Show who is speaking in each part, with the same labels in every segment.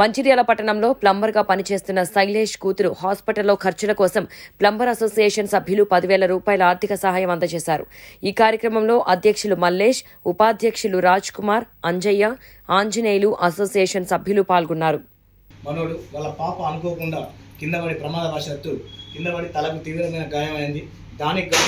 Speaker 1: మంచిర్యాల పట్టణంలో ప్లంబర్గా పనిచేస్తున్న శైలేష్ కూతురు హాస్పిటల్లో ఖర్చుల కోసం ప్లంబర్ అసోసియేషన్ సభ్యులు పదివేల రూపాయల ఆర్థిక సహాయం అందజేశారు. ఈ కార్యక్రమంలో అధ్యక్షులు మల్లేష్ ఉపాధ్యక్షులు రాజ్ కుమార్ అంజయ్య ఆంజనేయులు అసోసియేషన్ సభ్యులు పాల్గొన్నారు.
Speaker 2: మనోడు వాళ్ళ పాప అనుకోకుండా కింద పడి ప్రమాదవశాత్తు కింద పడి తలకు తీవ్రమైన గాయమైంది. దానికి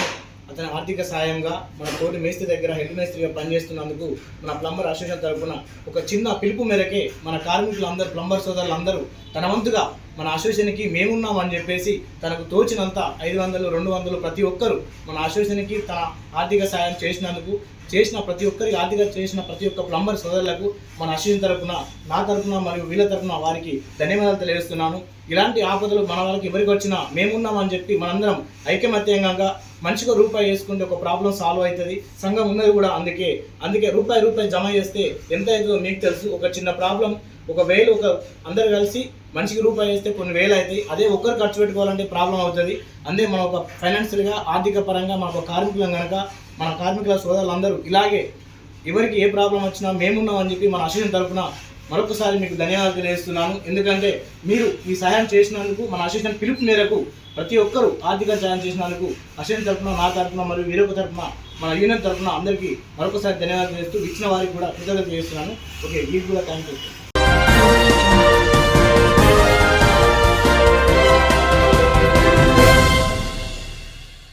Speaker 2: అతని ఆర్థిక సాయంగా మన తోటి మేస్త్రి దగ్గర హెడ్ మేస్త్రిగా పనిచేస్తున్నందుకు మన ప్లంబర్ అసోసియేషన్ తరఫున ఒక చిన్న పిలుపు మేరకే మన కార్మికులందరూ ప్లంబర్ సోదరులందరూ తన వంతుగా మన అసోసియేషన్కి మేమున్నామని చెప్పేసి తనకు తోచినంత ఐదు వందలు రెండు వందలు ప్రతి ఒక్కరు మన అసోసియేషన్కి తన ఆర్థిక సాయం చేసినందుకు చేసిన ప్రతి ఒక్కరికి ఆర్థిక చేసిన ప్రతి ఒక్క ప్లంబర్ సోదరులకు మన అసోసియేషన్ తరఫున నా తరఫున మరియు వీళ్ళ తరఫున వారికి ధన్యవాదాలు తెలియజేస్తున్నాను. ఇలాంటి ఆపదలు మన వాళ్ళకి ఎవరికి వచ్చినా మేమున్నామని చెప్పి మనందరం ఐకమత్యంగా మంచిగా రూపాయి వేసుకుంటే ఒక ప్రాబ్లం సాల్వ్ అవుతుంది. సంఘం ఉన్నది కూడా అందుకే. అందుకే రూపాయి రూపాయి జమ చేస్తే ఎంత అవుతుందో మీకు తెలుసు. ఒక చిన్న ప్రాబ్లం ఒక వేలు ఒక అందరు కలిసి మనిషికి రూపాయి వేస్తే కొన్ని వేలు అవుతాయి. అదే ఒక్కరు ఖర్చు పెట్టుకోవాలంటే ప్రాబ్లం అవుతుంది. అందే మన ఒక ఫైనాన్షియల్గా ఆర్థిక పరంగా మన ఒక కార్మికులం కనుక మన కార్మికుల సోదరులందరూ ఇలాగే ఎవరికి ఏ ప్రాబ్లం వచ్చినా మేమున్నామని చెప్పి మన అసోసియేషన్ తరఫున మరొకసారి మీకు ధన్యవాదాలు తెలియజేస్తున్నాను. ఎందుకంటే మీరు ఈ సహాయం చేసినందుకు మన అసిస్టెంట్ పిలుపు మేరకు ప్రతి ఒక్కరూ ఆర్థిక సాయం చేసినందుకు అసిస్టెంట్ తరఫున నా తరఫున మరియు వేరొక తరఫున మన యూనియన్ తరఫున అందరికీ మరొకసారి ధన్యవాదాలు చేస్తూ ఇచ్చిన వారికి కూడా కృతజ్ఞత చేస్తున్నాను ఓకే మీకు కూడా థ్యాంక్ యూ